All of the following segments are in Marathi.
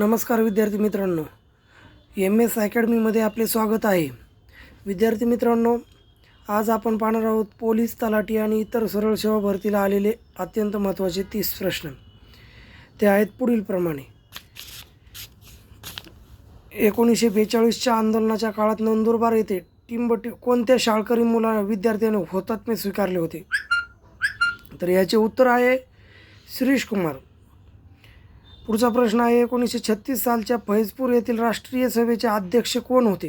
नमस्कार विद्यार्थी मित्रांनो. एम एस अकॅडमीमध्ये आपले स्वागत आहे. विद्यार्थी मित्रांनो आज आपण पाहणार आहोत पोलीस तलाठी आणि इतर सरळ सेवा भरतीला आलेले अत्यंत महत्त्वाचे तीस प्रश्न. ते आहेत पुढीलप्रमाणे एकोणीसशे बेचाळीसच्या आंदोलनाच्या काळात नंदुरबार येथे टिंबटी कोणत्या शाळकरी मुला विद्यार्थ्याने हुतात्मे स्वीकारले होते? तर याचे उत्तर आहे शिरीष कुमार. पुढचा प्रश्न आहे एकोणीसशे छत्तीस सालच्या फैजपूर येथील राष्ट्रीय सभेचे अध्यक्ष कोण होते?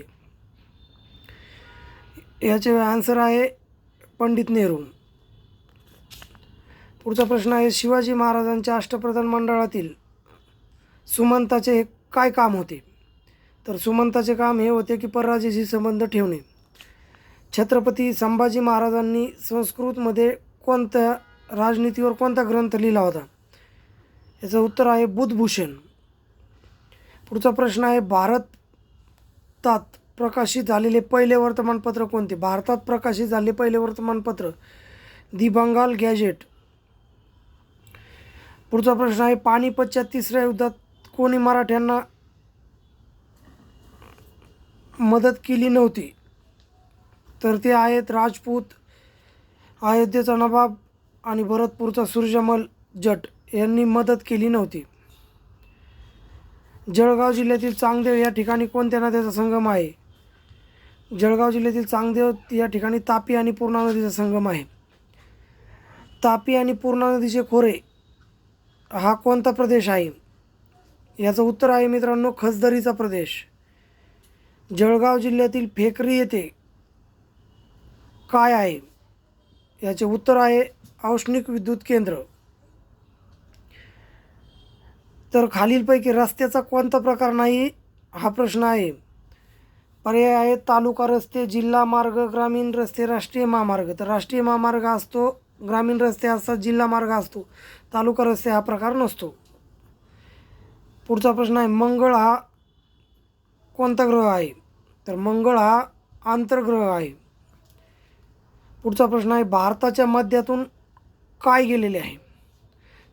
याचे आन्सर आहे पंडित नेहरू. पुढचा प्रश्न आहे शिवाजी महाराजांच्या अष्टप्रधान मंडळातील सुमंताचे हे काय काम होते? तर सुमंताचे काम हे होते की परराजेशी संबंध ठेवणे. छत्रपती संभाजी महाराजांनी संस्कृतमध्ये कोणत्या राजनीतीवर कोणता ग्रंथ लिहिला होता? याचं उत्तर आहे बुधभूषण. पुढचा प्रश्न आहे भारतात प्रकाशित झालेले पहिले वर्तमानपत्र कोणते? भारतात प्रकाशित झाले पहिले वर्तमानपत्र दि बंगाल गॅजेट पुढचा प्रश्न आहे पानिपतच्या तिसऱ्या युद्धात कोणी मराठ्यांना मदत केली नव्हती? तर ते आहेत राजपूत अयोध्येचा नवाब आणि भरतपूरचा सूर्यमल जट. यांनी मदत केली नव्हती. जळगाव जिल्ह्यातील चांगदेव या ठिकाणी कोणत्या नद्याचा संगम आहे? जळगाव जिल्ह्यातील चांगदेव या ठिकाणी तापी आणि पूर्णा नदीचा संगम आहे. तापी आणि पूर्णा नदीचे खोरे हा कोणता प्रदेश आहे? याचं उत्तर आहे मित्रांनो खसदरीचा प्रदेश. जळगाव जिल्ह्यातील फेकरी येथे काय आहे? याचे उत्तर आहे औष्णिक विद्युत केंद्र. तर खालीलपैकी रस्त्याचा कोणता प्रकार नाही हा प्रश्न आहे. पर्याय आहे तालुका रस्ते जिल्हा मार्ग ग्रामीण रस्ते राष्ट्रीय महामार्ग. तर राष्ट्रीय महामार्ग असतो ग्रामीण रस्ते असतात जिल्हा मार्ग असतो. तालुका रस्ते हा प्रकार नसतो. पुढचा प्रश्न आहे मंगळ हा कोणता ग्रह आहे? तर मंगळ हा आंतरग्रह आहे. पुढचा प्रश्न आहे भारताच्या मध्यातून काय गेलेले आहे?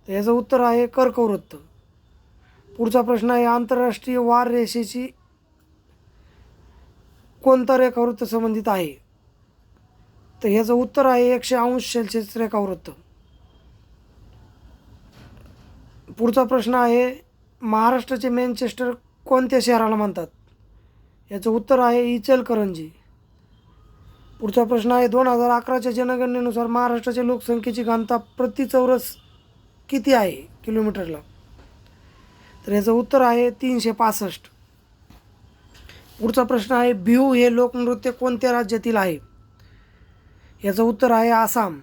तर याचं उत्तर आहे कर्कवृत्त. पुढचा प्रश्न आहे आंतरराष्ट्रीय वार रेषेची कोणता रेखावृत्त संबंधित आहे? तर ह्याचं उत्तर आहे एकशे अंश सेल्सिअस रेखावृत्त. पुढचा प्रश्न आहे महाराष्ट्राचे मॅनचेस्टर कोणत्या शहराला म्हणतात याचं उत्तर आहे इचलकरंजी. पुढचा प्रश्न आहे दोन हजार अकराच्या जनगणनेनुसार महाराष्ट्राच्या लोकसंख्येची घनता प्रति चौरस किती आहे? किलोमीटरला. तर याचं उत्तर आहे तीनशे पासष्ट. पुढचा प्रश्न आहे बिहू हे लोकनृत्य कोणत्या राज्यातील आहे? याचं उत्तर आहे आसाम.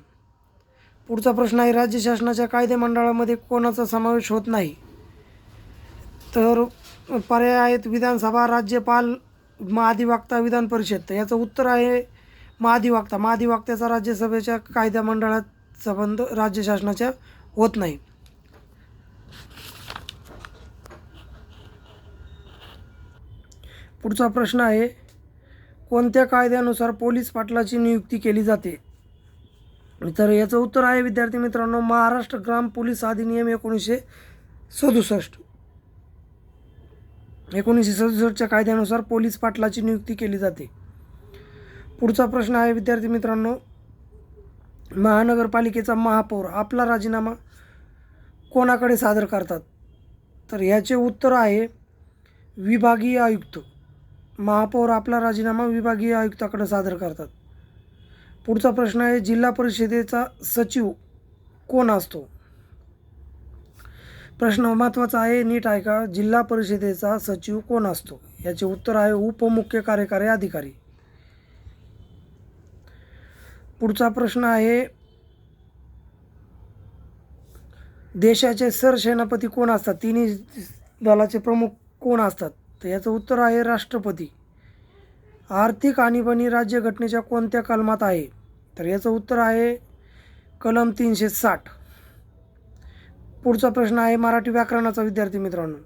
पुढचा प्रश्न आहे राज्य शासनाच्या कायदे मंडळामध्ये कोणाचा समावेश होत नाही? तर पर्याय आहेत विधानसभा राज्यपाल महाधिवक्ता विधान परिषद. तर याचं उत्तर आहे महाधिवक्ता. महाधिवक्त्याचा राज्यसभेच्या कायदा मंडळात संबंध राज्य शासनाच्या होत नाही. पुढचा प्रश्न आहे कोणत्या कायद्यानुसार पोलीस पाटलाची नियुक्ती केली जाते? तर याचं उत्तर आहे विद्यार्थी मित्रांनो महाराष्ट्र ग्राम पोलीस अधिनियम एकोणीसशे सदुसष्ट. एकोणीसशे सदुसष्टच्या कायद्यानुसार पोलीस पाटलाची नियुक्ती केली जाते. पुढचा प्रश्न आहे विद्यार्थी मित्रांनो महानगरपालिकेचा महापौर आपला राजीनामा कोणाकडे सादर करतात? तर याचे उत्तर आहे विभागीय आयुक्त. महापौर आपला राजीनामा विभागीय आयुक्ताकडे सादर करतात. पुढचा प्रश्न आहे जिल्हा परिषदेचा सचिव कोण असतो? प्रश्न महत्त्वाचा आहे नीट ऐका जिल्हा परिषदेचा सचिव कोण असतो? याचे उत्तर आहे उपमुख्य कार्यकारी अधिकारी. पुढचा प्रश्न आहे देशाचे सरसेनापती कोण असतात? तिन्ही दलाचे प्रमुख कोण असतात? तर याचं उत्तर आहे राष्ट्रपती. आर्थिक आणीबाणी राज्यघटनेच्या कोणत्या कलमात आहे? तर याचं उत्तर आहे कलम तीनशे साठ. पुढचा प्रश्न आहे मराठी व्याकरणाचा विद्यार्थी मित्रांनो.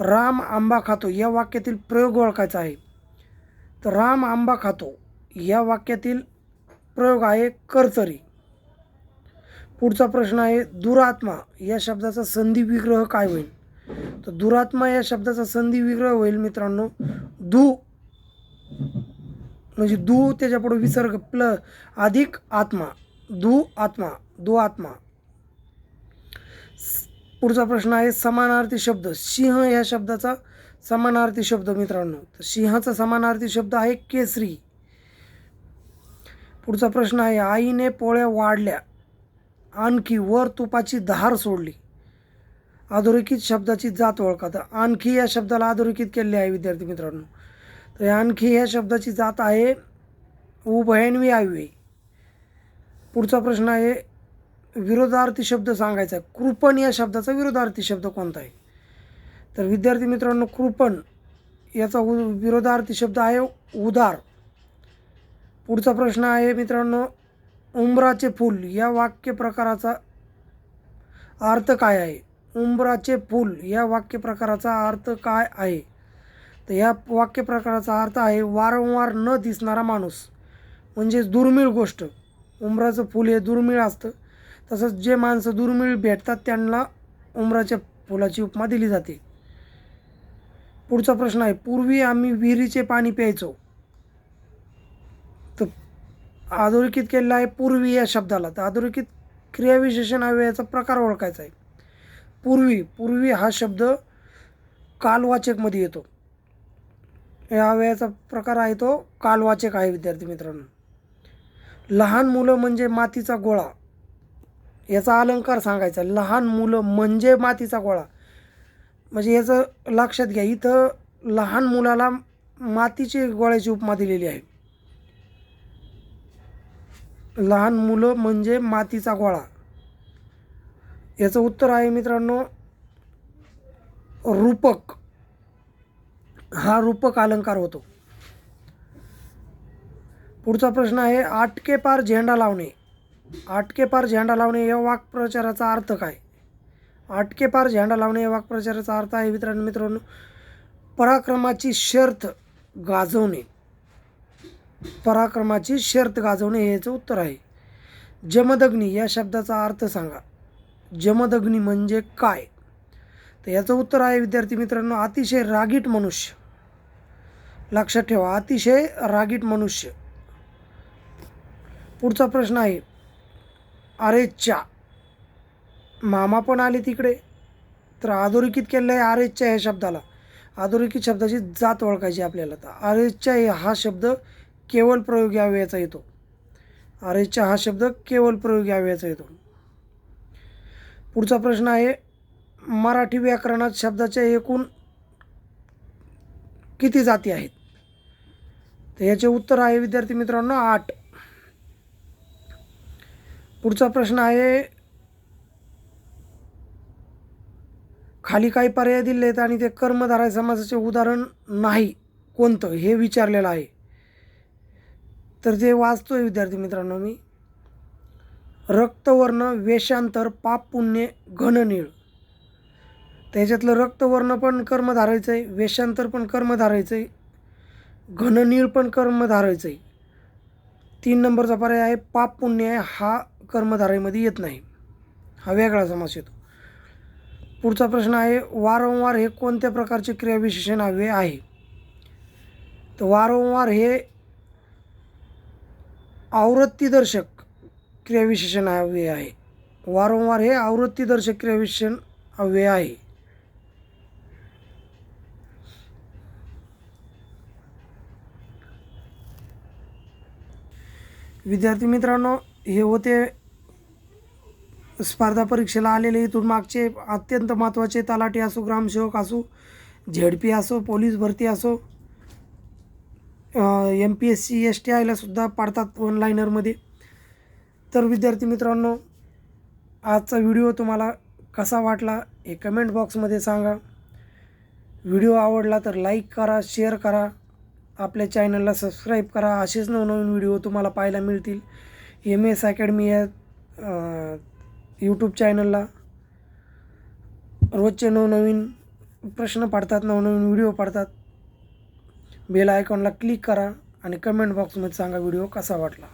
राम आंबा खातो या वाक्यातील प्रयोग ओळखायचा आहे. तर राम आंबा खातो या वाक्यातील प्रयोग आहे करचरी पुढचा प्रश्न आहे दुरात्मा या शब्दाचा संधी विग्रह काय होईल? तर दुरात्मा या शब्दाचा संधी विग्रह होईल मित्रांनो. दु म्हणजे दु त्याच्यापुढे विसर्ग प्ल अधिक आत्मा. दु आत्मा. दु आत्मा. पुढचा प्रश्न आहे समानार्थी शब्द. सिंह या शब्दाचा समानार्थी शब्द मित्रांनो. तर सिंहाचा समानार्थी शब्द आहे केसरी. पुढचा प्रश्न आहे आईने पोळ्या वाढल्या. आणखी वर तुपाची धार सोडली. अधोरेखित शब्दाची जात ओळखा. तर आणखी या शब्दाला अधोरेखित केले आहे विद्यार्थी मित्रांनो. तर आणखी या शब्दाची जात आहे उभयन्वी आयवे पुढचा प्रश्न आहे विरोधार्थी शब्द सांगायचा कृपण या शब्दाचा विरोधार्थी शब्द कोणता आहे? तर विद्यार्थी मित्रांनो कृपण याचा उ विरोधार्थी शब्द आहे उदार. पुढचा प्रश्न आहे मित्रांनो उंबराचे फूल या वाक्य प्रकाराचा अर्थ काय आहे? उंबराचे फूल या वाक्य प्रकाराचा अर्थ काय आहे? तर या वाक्यप्रकाराचा अर्थ आहे वारंवार न दिसणारा माणूस. म्हणजेच दुर्मिळ गोष्ट. उंबराचं फूल हे दुर्मिळ असतं. तसंच जे माणसं दुर्मिळ भेटतात त्यांना उंबराच्या फुलाची उपमा दिली जाते. पुढचा प्रश्न आहे पूर्वी आम्ही विहिरीचे पाणी प्यायचो. तर अधोरेखित केलेला आहे पूर्वी या शब्दाला. तर अधोरेखित क्रियाविशेषण अव्ययाचा प्रकार ओळखायचा आहे. पूर्वी पूर्वी हा शब्द कालवाचकमध्ये येतो. या वेळाचा प्रकार आहे तो कालवाचक आहे विद्यार्थी मित्रांनो. लहान मुलं म्हणजे मातीचा गोळा. याचा अलंकार सांगायचा. लहान मुलं म्हणजे मातीचा गोळा. म्हणजे याचं लक्षात घ्या इथं लहान मुलाला मातीची गोळ्याची उपमा दिलेली आहे. लहान मुलं म्हणजे मातीचा गोळा. याचं उत्तर आहे मित्रांनो रूपक. हा रूपक अलंकार होतो. पुढचा प्रश्न आहे आटके पार झेंडा लावणे. आटके पार झेंडा लावणे या वाक्प्रचाराचा अर्थ काय? आटके पार झेंडा लावणे या वाक्प्रचाराचा अर्थ आहे मित्रांनो मित्रांनो पराक्रमाची शर्त गाजवणे. पराक्रमाची शर्त गाजवणे हे याचं उत्तर आहे. जमदग्नी या शब्दाचा अर्थ सांगा. जमदग्नी म्हणजे काय? तर याचं उत्तर आहे विद्यार्थी मित्रांनो अतिशय रागीट मनुष्य. लक्षात ठेवा अतिशय रागीट मनुष्य. पुढचा प्रश्न आहे आरेच्या मामा पण आले तिकडे. तर अधोरेखित केलं आहे आरेच्या ह्या शब्दाला. अधोरेखित शब्दाची जात ओळखायची आपल्याला. तर आरेच्या हा शब्द केवळ प्रयोगी यावेळेचा येतो. आरेच्या हा शब्द केवळ प्रयोगी यावेळेचा येतो. पुढचा प्रश्न आहे मराठी व्याकरणात शब्दाच्या एकूण किती जाती आहेत? तर याचे उत्तर आहे विद्यार्थी मित्रांनो आठ. पुढचा प्रश्न आहे खाली काही पर्याय दिले आहेत आणि ते कर्मधाराय समासाचे उदाहरण नाही कोणतं? हे विचारलेलं आहे. तर ते वाचतोय विद्यार्थी मित्रांनो मी रक्तवर्ण वेषांतर पाप पुण्य घननीळ. त्याच्यातलं रक्तवर्ण पण कर्म धारायचं आहे वेषांतर पण कर्म धारायचं आहे घननीळ पण कर्म धारायचं आहे तीन नंबरचा पर्याय आहे पाप पुण्य आहे हा कर्मधाराईमध्ये येत नाही. हा वेगळा समास येतो. पुढचा प्रश्न आहे वारंवार हे कोणत्या प्रकारचे क्रियाविशेषण हवे आहे? तर वारंवार हे आवृत्तीदर्शक क्रियाविशेषण अव्यय आहे. वारंवार हे आवृत्तीदर्शक क्रियाविशेषण अव्यय आहे. विद्यार्थी मित्रांनो हे होते स्पर्धा परीक्षेला आलेले इथून मागचे अत्यंत महत्त्वाचे तलाठी असो ग्रामसेवक असो झेड असो पोलीस भरती असो M P S C S T आयला सुद्धा पाडतात ऑनलाईनरमध्ये तर विद्यार्थी मित्रांनो आजचा व्हिडिओ तुम्हाला कसा वाटला हे कमेंट बॉक्समध्ये सांगा. व्हिडिओ आवडला तर लाईक करा शेअर करा. आपल्या चॅनलला सबस्क्राईब करा. असेच नवनवीन व्हिडिओ तुम्हाला पाहायला मिळतील. एम एस अकॅडमी या यूट्यूब चॅनलला रोजचे नवनवीन प्रश्न पडतात नवनवीन व्हिडिओ पडतात. बेल आयकॉनला क्लिक करा आणि कमेंट बॉक्समध्ये सांगा व्हिडिओ कसा वाटला.